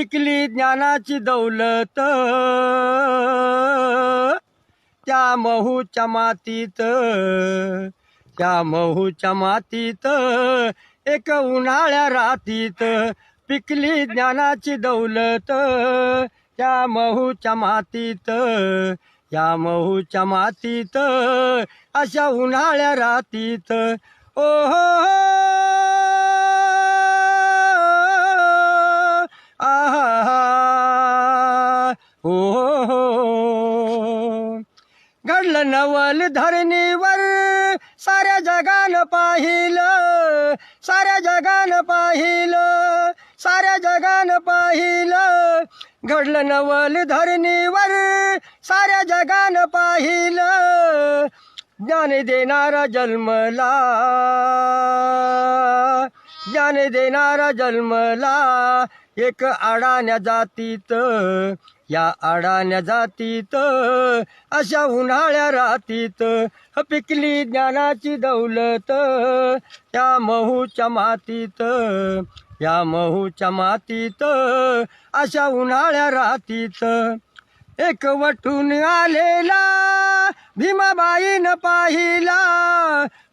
पिकली ज्ञानाची दौलत. त्या महूच्या मातीत त्या महूच्या मातीत एक उन्हाळ्या रातीत पिकली ज्ञानाची दौलत. त्या महूच्या मातीत या महूच्या मातीत अशा उन्हाळ्या रातीत ओ हो हो. हो घडलं नवल धरणीवर साऱ्या जगानं पाहिलं साऱ्या जगानं पाहिलं साऱ्या जगानं पाहिलं. घडलं नवल धरणीवर साऱ्या जगानं पाहिलं. ज्ञान देणारा जन्मला ज्ञान देणारा जन्मला. एक अडाण्या जातीत या अडाण्या जातीत अशा उन्हाळ्या रातीत पिकली ज्ञानाची दौलत. या महूच्या मातीत या महूच्या मातीत अशा उन्हाळ्या रातीत एक वटून आलेला भीमाबाईन पाहिला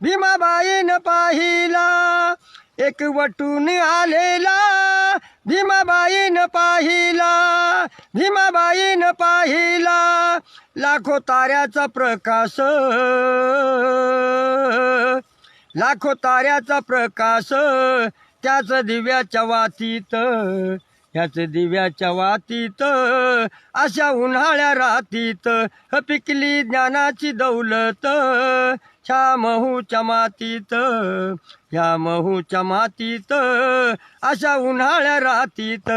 भीमाबाईन पाहिला. एक वटून आलेला भीमाबाईन पाहिला भीमाबाईन पाहिला लाखो ताऱ्याचा प्रकाश. लाखो ताऱ्याचा प्रकाश त्याच दिव्याच्या वातीत ह्याच दिव्याच्या वातीत अशा उन्हाळ्या रातीत पिकली ज्ञानाची दौलत ह्या महूच्या मातीत ह्या महूच्या मातीत अशा उन्हाळ्या रातीत.